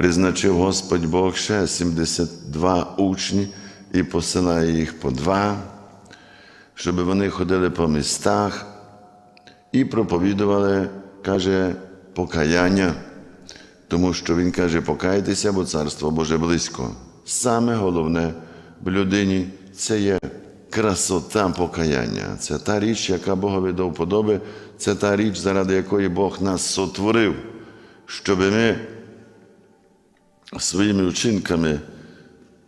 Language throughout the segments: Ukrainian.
призначив Господь Бог ще 72 учні і посилає їх по два, щоб вони ходили по містах і проповідували, каже, покаяння, тому що Він каже, покайтеся, бо Царство Боже близько. Саме головне в людині це є красота покаяння. Це та річ, яка Богові до вподоби, це та річ, заради якої Бог нас сотворив, щоб ми своїми вчинками,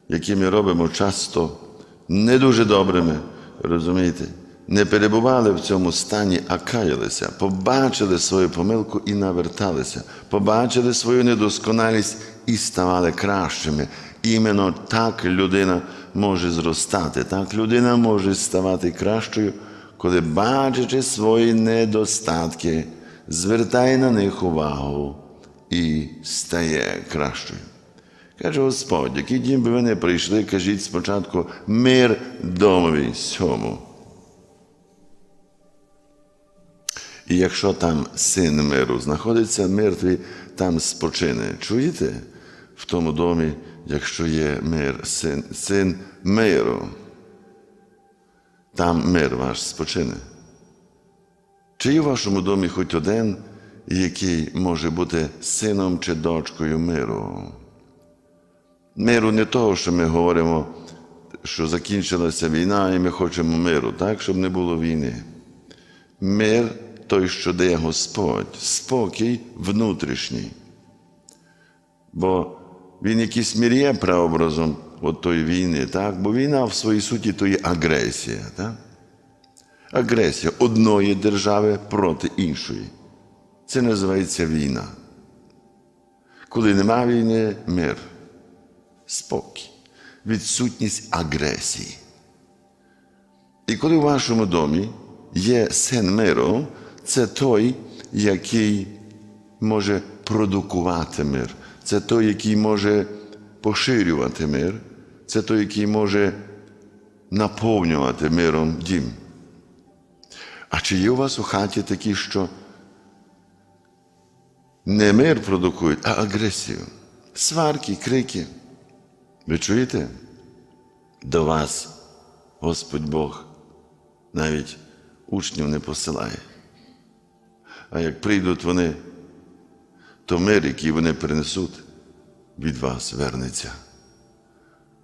які ми робимо часто не дуже добрими, розумієте, не перебували в цьому стані, а каялися, побачили свою помилку і наверталися, побачили свою недосконалість і ставали кращими. Іменно так людина може зростати, так людина може ставати кращою, коли, бачачи свої недостатки, звертає на них увагу і стає кращою. Каже Господь, який дім би ви не прийшли, кажіть спочатку мир домові сьому. І якщо там син миру знаходиться, мертвий там спочине. Чуєте? В тому домі, якщо є мир, син, син миру, там мир ваш спочине. Чи є в вашому домі хоч один, який може бути сином чи дочкою миру? Миру не того, що ми говоримо, що закінчилася війна і ми хочемо миру, так, щоб не було війни. Мир той, що дає Господь, спокій внутрішній. Бо він якийсь мір є прообразом от тої війни, так? бо війна в своїй суті то є агресія. Так? Агресія одної держави проти іншої. Це називається війна. Коли нема війни, мир, спокій, відсутність агресії. І коли в вашому домі є син миру, це той, який може продукувати мир, це той, який може поширювати мир, це той, який може наповнювати миром дім. А чи є у вас у хаті такі, що не мир продукують, а агресію, сварки, крики? Ви чуєте? До вас Господь Бог навіть учнів не посилає. А як прийдуть вони, то мир, який вони принесуть, від вас вернеться.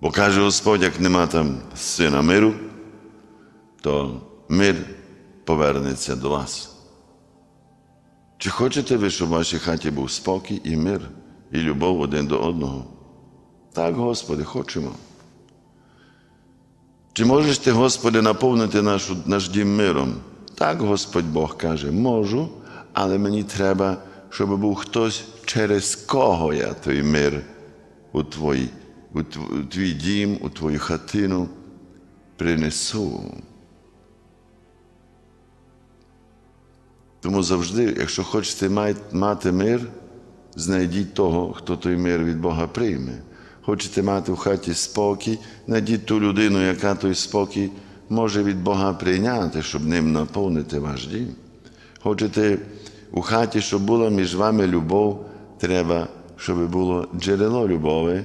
Бо каже Господь, як нема там сина миру, то мир повернеться до вас. Чи хочете ви, щоб в вашій хаті був спокій і мир, і любов один до одного? Так, Господи, хочемо. Чи можеш ти, Господи, наповнити нашу, наш дім миром? Так, Господь Бог каже, можу, але мені треба, щоб був хтось, через кого я той мир у твій, у твій дім, у твою хатину принесу. Тому завжди, якщо хочете мати мир, знайдіть того, хто той мир від Бога прийме. Хочете мати в хаті спокій, знайдіть ту людину, яка той спокій може від Бога прийняти, щоб ним наповнити ваш дім. Хочете у хаті, щоб була між вами любов, треба, щоб було джерело любові,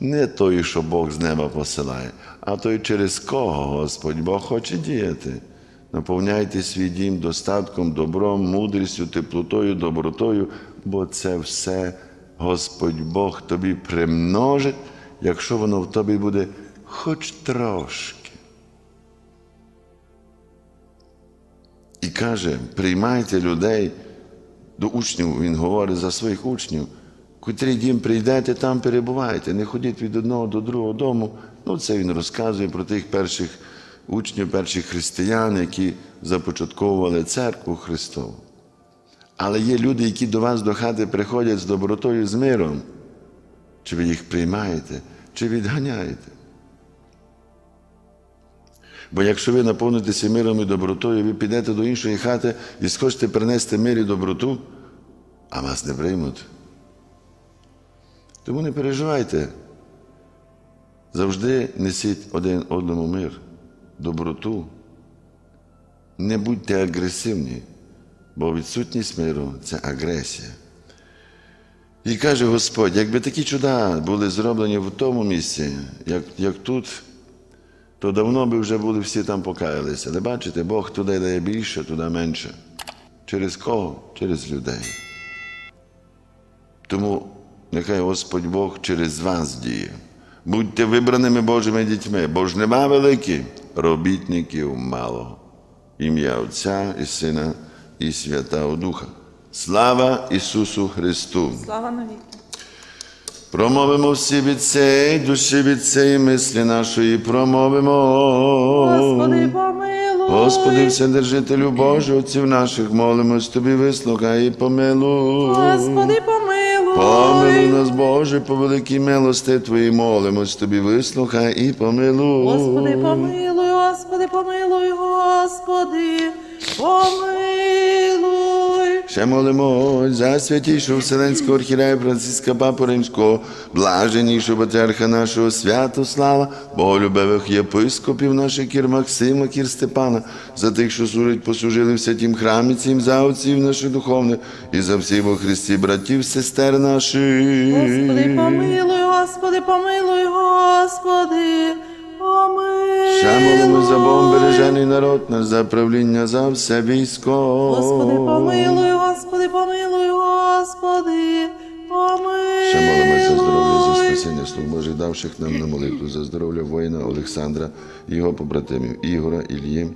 не той, що Бог з неба посилає, а той, через кого Господь Бог хоче діяти. Наповняйте свій дім достатком, добром, мудрістю, теплотою, добротою, бо це все Господь Бог тобі примножить, якщо воно в тобі буде хоч трошки. І каже, приймайте людей до учнів, він говорить за своїх учнів, котрий дім прийдете, там перебувайте, не ходіть від одного до другого дому. Ну, це він розказує про тих перших учнів, перших християн, які започатковували церкву Христову. Але є люди, які до вас до хати приходять з добротою, з миром. Чи ви їх приймаєте, чи відганяєте? Бо якщо ви наповнитеся миром і добротою, ви підете до іншої хати і схочете принести мир і доброту, а вас не приймуть. Тому не переживайте. Завжди несіть один одному мир, доброту. Не будьте агресивні, бо відсутність миру це агресія. І каже Господь, якби такі чуда були зроблені в тому місці, як, як тут, то давно би вже були всі там покаялися. Але бачите, Бог туди дає більше, туди менше. Через кого? Через людей. Тому нехай Господь Бог через вас діє. Будьте вибраними Божими дітьми, бо ж нема великих, робітників мало. Ім'я Отця і Сина і Святого Духа. Слава Ісусу Христу! Слава навіки. Промовимо всі від цей, душі від цей мислі нашої промовимо. Господи, помилуй. Господи, Вседержителю Божий, отців наших, молимось Тобі, вислухай і помилуй. Господи, помилуй. Помилуй нас, Боже, по великій милости Твоїй, молимось Тобі, вислухай і помилуй. Господи, помилуй, Господи, помилуй, Господи, помилуй. Ще молимось за святійшого Вселенського архірея Франциска Папу Римського, блаженнішого патріарха нашого Святослава, боголюбивих єпископів наших кір Максима, кір Степана, за тих, що служать, послужили в святім храмі цим, за отців наших духовних, і за всіх во Христі братів, сестер наших. Господи, помилуй, Господи, помилуй, Господи, молимось за Богом бережений народ наш, за правління за все військо. Господи, помилуй, Господи, помилуй, Господи, помилуй. Ще молимось за здоров'я, за спасіння слуг Божих, давших нам на молитву, за здоров'я воїна Олександра, його побратимів Ігора, Ільї,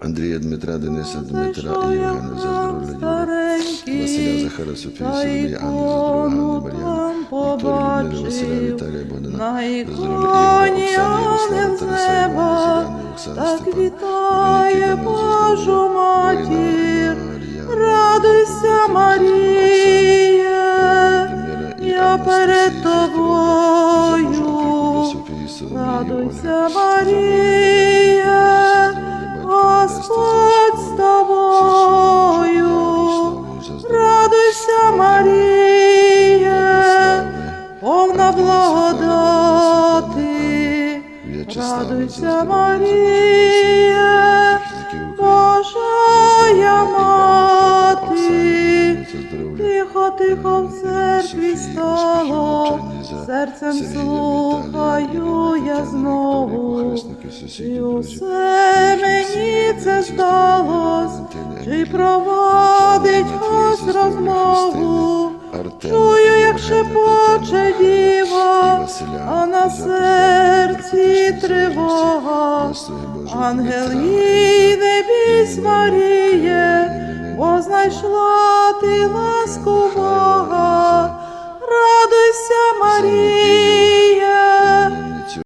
Андрія, Дмитра, Дениса, Дмитра і Євгена, за здоров'я Юрія, Василя, Захара, Софії, Соломії, Анни, за здоров'я Ганни, Мар'яни, Оксани, Ярослава, Тараса, Івана, Зіляни, Оксани, так вітає Божу матір. Радуйся, Марія, я перед тобою. Радуйся, Марія, Радуйся, Марія, Божая мати. Тихо, тихо в церкві стало, серцем слухаю я знову. І усе мені це здалось, чи проводить хтось розмову. Чую, як шепоче діва, а на серці тривога, ангел їй не бійсь, Маріє, бо знайшла ти ласку Бога, радуйся, Марія.